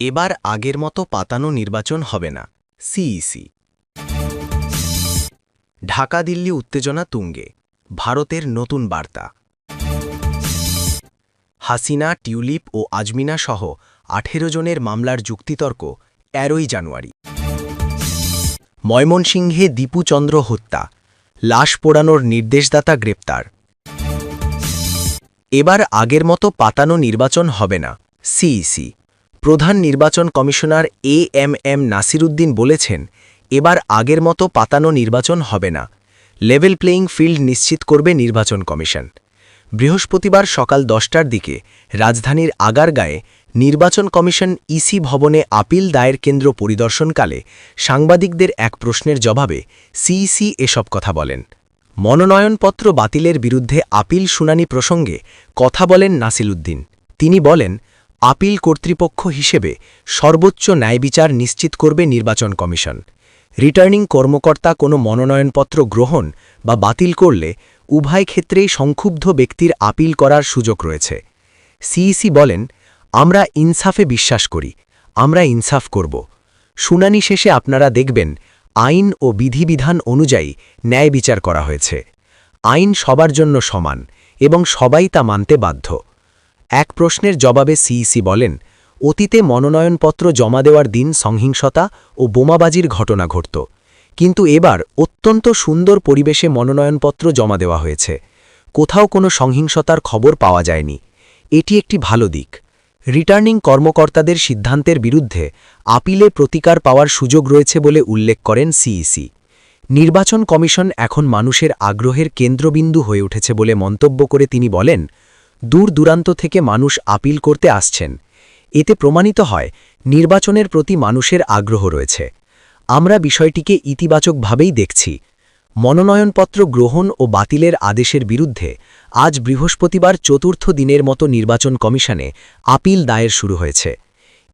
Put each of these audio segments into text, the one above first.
এবার আগের মতো পাতানো নির্বাচন হবে না। সিইসি। ঢাকা দিল্লি উত্তেজনা তুঙ্গে। ভারতের নতুন বার্তা। হাসিনা, টিউলিপ ও আজমিনা সহ আঠেরো জনের মামলার যুক্তিতর্ক তেরোই জানুয়ারি। ময়মনসিংহে দীপুচন্দ্র হত্যা। লাশ পোড়ানোর নির্দেশদাতা গ্রেপ্তার। এবার আগের মতো পাতানো নির্বাচন হবে না। সিইসি। প্রধান নির্বাচন commissioner A M M Nasiruddin বলেছেন, এবার আগের মতো পাতানো নির্বাচন হবে না। লেভেল প্লেয়িং ফিল্ড নিশ্চিত করবে নির্বাচন কমিশন। বৃহস্পতিবার সকাল দশটার দিকে রাজধানীর আগারগাঁয়ে নির্বাচন কমিশন ইসি ভবনে আপিল দায়ের কেন্দ্র পরিদর্শনকালে সাংবাদিকদের এক প্রশ্নের জবাবে সিইসি এসব কথা বলেন। মনোনয়নপত্র বাতিলের বিরুদ্ধে আপিল শুনানি প্রসঙ্গে কথা বলেন নাসিলুদ্দিন তিনি বলেন আপিল কর্তৃপক্ষ হিসেবে সর্বোচ্চ ন্যায়বিচার নিশ্চিত করবে নির্বাচন কমিশন। রিটার্নিং কর্মকর্তা কোনো মনোনয়নপত্র গ্রহণ বা বাতিল করলে উভয় ক্ষেত্রেই সংক্ষুব্ধ ব্যক্তির আপিল করার সুযোগ রয়েছে। সিইসি বলেন, আমরা ইনসাফে বিশ্বাস করি, আমরা ইনসাফ করব। শুনানি শেষে আপনারা দেখবেন আইন ও বিধিবিধান অনুযায়ী ন্যায় বিচার করা হয়েছে। আইন সবার জন্য সমান এবং সবাই তা মানতে বাধ্য। এক প্রশ্নের জবাবে সিইসি বলেন, অতীতে মনোনয়নপত্র জমা দেওয়ার দিন সংহিংসতা ও বোমাবাজির ঘটনা ঘটত। কিন্তু এবার অত্যন্ত সুন্দর পরিবেশে মনোনয়নপত্র জমা দেওয়া হয়েছে। কোথাও কোনো সহিংসতার খবর পাওয়া যায়নি। এটি একটি ভালো দিক। রিটার্নিং কর্মকর্তাদের সিদ্ধান্তের বিরুদ্ধে আপিলে প্রতিকার পাওয়ার সুযোগ রয়েছে বলে উল্লেখ করেন সিইসি। নির্বাচন কমিশন এখন মানুষের আগ্রহের কেন্দ্রবিন্দু হয়ে উঠেছে বলে মন্তব্য করে তিনি বলেন দূর দূরান্ত থেকে মানুষ আপিল করতে আসছেন। এতে প্রমাণিত হয়, নির্বাচনের প্রতি মানুষের আগ্রহ রয়েছে। আমরা বিষয়টিকে ইতিবাচকভাবেই দেখছি। মনোনয়নপত্র গ্রহণ ও বাতিলের আদেশের বিরুদ্ধে আজ বৃহস্পতিবার চতুর্থ দিনের মতো নির্বাচন কমিশনে আপিল দায়ের শুরু হয়েছে।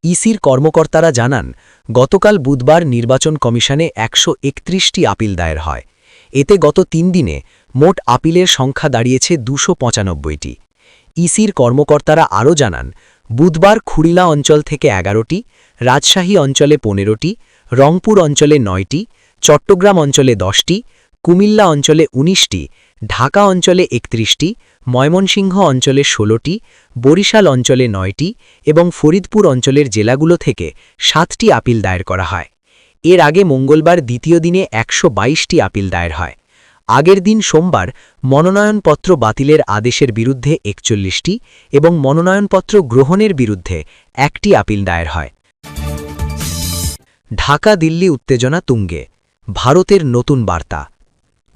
ইসির কর্মকর্তারা জানান, গতকাল বুধবার নির্বাচন কমিশনে একশো একত্রিশটি আপিল দায়ের হয়। এতে গত তিন দিনে মোট আপিলের সংখ্যা দাঁড়িয়েছে দুশো পঁচানব্বইটি। ইসির কর্মকর্তারা আরও জানান, বুধবার খুড়িলা অঞ্চল থেকে এগারোটি, রাজশাহী অঞ্চলে পনেরোটি, রংপুর অঞ্চলে নয়টি, চট্টগ্রাম অঞ্চলে দশটি, কুমিল্লা অঞ্চলে ১৯টি ঢাকা অঞ্চলে একত্রিশটি, ময়মনসিংহ অঞ্চলে ষোলোটি, বরিশাল অঞ্চলে নয়টি এবং ফরিদপুর অঞ্চলের জেলাগুলো থেকে সাতটি আপিল দায়ের করা হয়। এর আগে মঙ্গলবার দ্বিতীয় দিনে একশো আপিল দায়ের হয়। আগের দিন সোমবার মনোনয়নপত্র বাতিলের আদেশের বিরুদ্ধে একচল্লিশটি এবং মনোনয়নপত্র গ্রহণের বিরুদ্ধে একটি আপিল দায়ের হয়। ঢাকা, দিল্লি, উত্তেজনা তুঙ্গে। ভারতের নতুন বার্তা।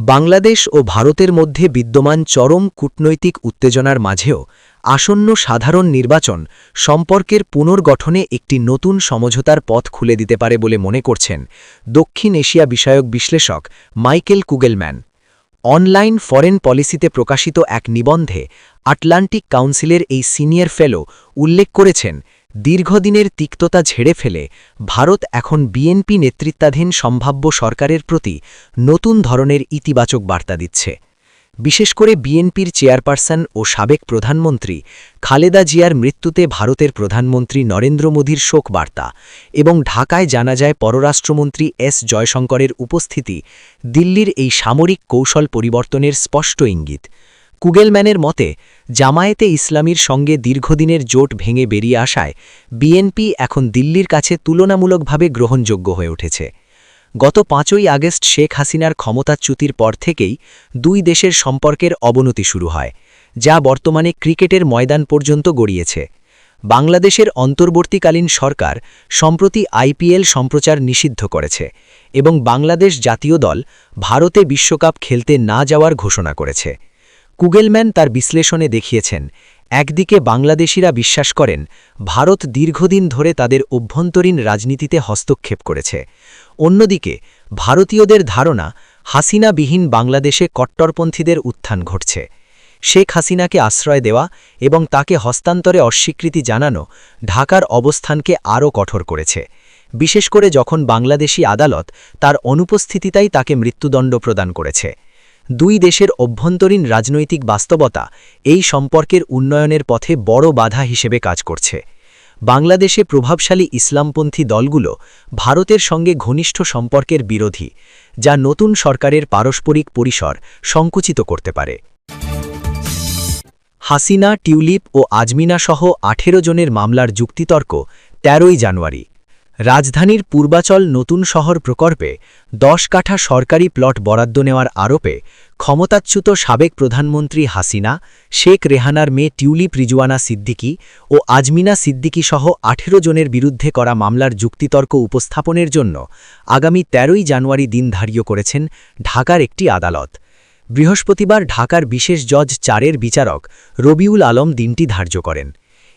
বাংলাদেশ ও ভারতের মধ্যে বিদ্যমান চরম কূটনৈতিক উত্তেজনার মাঝেও আসন্ন সাধারণ নির্বাচন সম্পর্কের পুনর্গঠনে একটি নতুন সমঝোতার পথ খুলে দিতে পারে বলে মনে করছেন দক্ষিণ এশিয়া বিষয়ক বিশ্লেষক মাইকেল কুগেলম্যান। অনলাইন ফরেন পলিসিতে প্রকাশিত এক নিবন্ধে আটলান্টিক কাউন্সিলের এই সিনিয়র ফেলো উল্লেখ করেছেন, দীর্ঘদিনের তিক্ততা ঝেড়ে ফেলে ভারত এখন বিএনপি নেতৃত্বাধীন সম্ভাব্য সরকারের প্রতি নতুন ধরনের ইতিবাচক বার্তা দিচ্ছে। বিশেষ করে বিএনপির চেয়ারপারসন ও সাবেক প্রধানমন্ত্রী খালেদা জিয়ার মৃত্যুতে ভারতের প্রধানমন্ত্রী নরেন্দ্র মোদীর শোক বার্তা এবং ঢাকায় জানা যায় পররাষ্ট্রমন্ত্রী এস জয়শঙ্করের উপস্থিতি দিল্লির এই সামরিক কৌশল পরিবর্তনের স্পষ্ট ইঙ্গিত। কুগেলম্যানের মতে, জামায়েতে ইসলামীর সঙ্গে দীর্ঘদিনের জোট ভেঙে বেরিয়ে আসায় বিএনপি এখন দিল্লির কাছে তুলনামূলকভাবে গ্রহণযোগ্য হয়ে উঠেছে। গত পাঁচই আগস্ট শেখ হাসিনার ক্ষমতাচ্যুতির পর থেকেই দুই দেশের সম্পর্কের অবনতি শুরু হয়, যা বর্তমানে ক্রিকেটের ময়দান পর্যন্ত গড়িয়েছে। বাংলাদেশের অন্তর্বর্তীকালীন সরকার সম্প্রতি আইপিএল সম্প্রচার নিষিদ্ধ করেছে এবং বাংলাদেশ জাতীয় দল ভারতে বিশ্বকাপ খেলতে না যাওয়ার ঘোষণা করেছে। কুগেলম্যান তার বিশ্লেষণে দেখিয়েছেন একদিকে বাংলাদেশিরা বিশ্বাস করেন, ভারত দীর্ঘদিন ধরে তাদের অভ্যন্তরীণ রাজনীতিতে হস্তক্ষেপ করেছে। অন্যদিকে, ভারতীয়দের ধারণা, হাসিনাবিহীন বাংলাদেশে কট্টরপন্থীদের উত্থান ঘটছে। শেখ হাসিনাকে আশ্রয় দেওয়া এবং তাকে হস্তান্তরে অস্বীকৃতি জানানো ঢাকার অবস্থানকে আরও কঠোর করেছে। বিশেষ করে যখন বাংলাদেশি আদালত তার অনুপস্থিতিতাই তাকে মৃত্যুদণ্ড প্রদান করেছে। দুই দেশের অভ্যন্তরীণ রাজনৈতিক বাস্তবতা এই সম্পর্কের উন্নয়নের পথে বড় বাধা হিসেবে কাজ করছে। বাংলাদেশে প্রভাবশালী ইসলামপন্থী দলগুলো ভারতের সঙ্গে ঘনিষ্ঠ সম্পর্কের বিরোধী, যা নতুন সরকারের পারস্পরিক পরিসর সংকুচিত করতে পারে। হাসিনা, টিউলিপ ও আজমিনা সহ আঠেরো জনের মামলার যুক্তিতর্ক তেরোই জানুয়ারি। রাজধানীর পূর্বাচল নতুন শহর প্রকল্পে দশ কাঠা সরকারি প্লট বরাদ্দ নেওয়ার আরোপে ক্ষমতাচ্যুত সাবেক প্রধানমন্ত্রী হাসিনা, শেখ রেহানার মেয়ে টিউলিপ রিজওয়ানা সিদ্দিকী ও আজমিনা সিদ্দিকী সহ আঠেরো জনের বিরুদ্ধে করা মামলার যুক্তিতর্ক উপস্থাপনের জন্য আগামী তেরোই জানুয়ারি দিন ধার্য করেছেন ঢাকার একটি আদালত। বৃহস্পতিবার ঢাকার বিশেষ জজ চারের বিচারক রবিউল আলম দিনটি ধার্য করেন।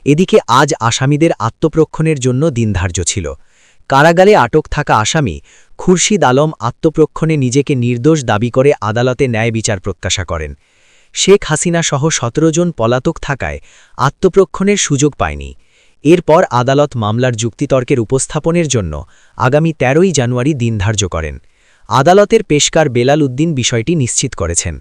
এদিকে আজ আসামিদের আত্মপ্রক্ষণের জন্য দিন ধার্য ছিল। কারাগারে আটক থাকা আসামি খুরশিদ আলম আত্মপ্রক্ষণে নিজেকে নির্দোষ দাবি করে আদালতে ন্যায় বিচার প্রত্যাশা করেন। শেখ হাসিনা সহ সতেরো জন পলাতক থাকায় আত্মপ্রক্ষণের সুযোগ পায়নি। এরপর আদালত মামলার যুক্তিতর্কের উপস্থাপনের জন্য আগামী তেরোই জানুয়ারি দিন ধার্য করেন। আদালতের পেশকার বেলাল উদ্দিন বিষয়টি নিশ্চিত করেছেন।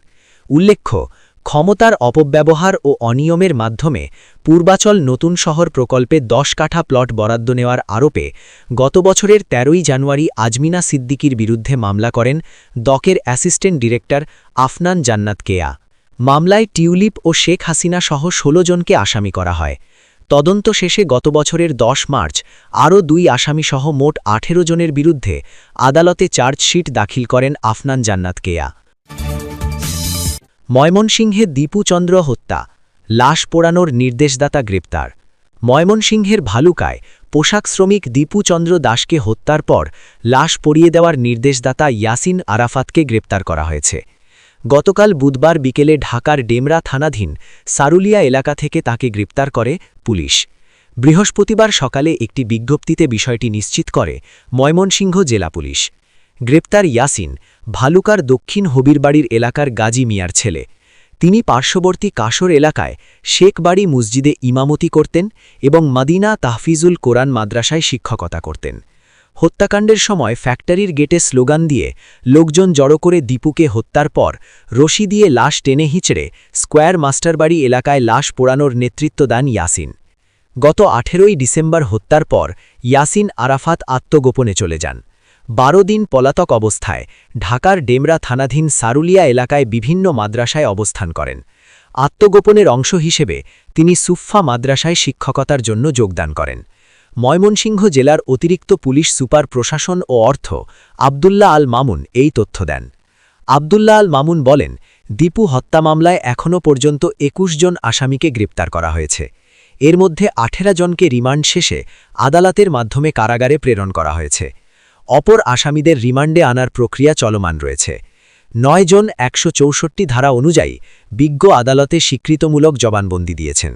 উল্লেখ্য ক্ষমতার অপব্যবহার ও অনিয়মের মাধ্যমে পূর্বাচল নতুন শহর প্রকল্পে দশ কাঠা প্লট বরাদ্দ নেওয়ার আরোপে গত বছরের তেরোই জানুয়ারি আজমিনা সিদ্দিকির বিরুদ্ধে মামলা করেন দকের অ্যাসিস্ট্যান্ট ডিরেক্টর আফনান জান্নাত কেয়া। মামলায় টিউলিপ ও শেখ হাসিনা সহ ১৬ জনকে আসামি করা হয়। তদন্ত শেষে গত বছরের ১০ মার্চ আরও দুই আসামিসহ মোট আঠেরো জনের বিরুদ্ধে আদালতে চার্জশিট দাখিল করেন আফনান জান্নাত কেয়া। ময়মনসিংহে দীপুচন্দ্র হত্যা, লাশ পোড়ানোর নির্দেশদাতা গ্রেপ্তার। ময়মনসিংহের ভালুকায় পোশাক শ্রমিক দীপুচন্দ্র দাসকে হত্যার পর লাশ পড়িয়ে দেওয়ার নির্দেশদাতা ইয়াসিন আরাফাতকে গ্রেপ্তার করা হয়েছে। গতকাল বুধবার বিকেলে ঢাকার ডেমরা থানাধীন সারুলিয়া এলাকা থেকে তাকে গ্রেপ্তার করে পুলিশ। বৃহস্পতিবার সকালে একটি বিজ্ঞপ্তিতে বিষয়টি নিশ্চিত করে ময়মনসিংহ জেলা পুলিশ। গ্রেপ্তার ইয়াসিন ভালুকার দক্ষিণ হবিরবাড়ির এলাকার গাজী মিয়ার ছেলে। তিনি পার্শ্ববর্তী কাশর এলাকায় শেখবাড়ি মসজিদে ইমামতি করতেন এবং মাদিনা তাহফিজুল কোরআন মাদ্রাসায় শিক্ষকতা করতেন। হত্যাকাণ্ডের সময় ফ্যাক্টরির গেটে স্লোগান দিয়ে লোকজন জড়ো করে দীপুকে হত্যার পর রশি দিয়ে লাশ টেনে হিঁচড়ে স্কোয়ার মাস্টারবাড়ি এলাকায় লাশ পোড়ানোর নেতৃত্ব দেন ইয়াসিন। গত আঠেরোই ডিসেম্বর হত্যার পর ইয়াসিন আরাফাত আত্মগোপনে চলে যান। বারো দিন পলাতক অবস্থায় ঢাকার ডেমরা থানাধীন সারুলিয়া এলাকায় বিভিন্ন মাদ্রাসায় অবস্থান করেন। আত্মগোপনের অংশ হিসেবে তিনি সুফফা মাদ্রাসায় শিক্ষকতার জন্য যোগদান করেন। ময়মনসিংহ জেলার অতিরিক্ত পুলিশ সুপার প্রশাসন ও অর্থ আবদুল্লাহ আল মামুন এই তথ্য দেন। আবদুল্লাহ আল মামুন বলেন, দীপু হত্যা মামলায় এখনও পর্যন্ত একুশ জন আসামিকে গ্রেপ্তার করা হয়েছে। এর মধ্যে আঠেরা জনকে রিমান্ড শেষে আদালতের মাধ্যমে কারাগারে প্রেরণ করা হয়েছে। অপর আসামিদের রিমান্ডে আনার প্রক্রিয়া চলমান রয়েছে। নয় জন একশো চৌষট্টি ধারা অনুযায়ী বিজ্ঞ আদালতে স্বীকৃতমূলক জবানবন্দি দিয়েছেন।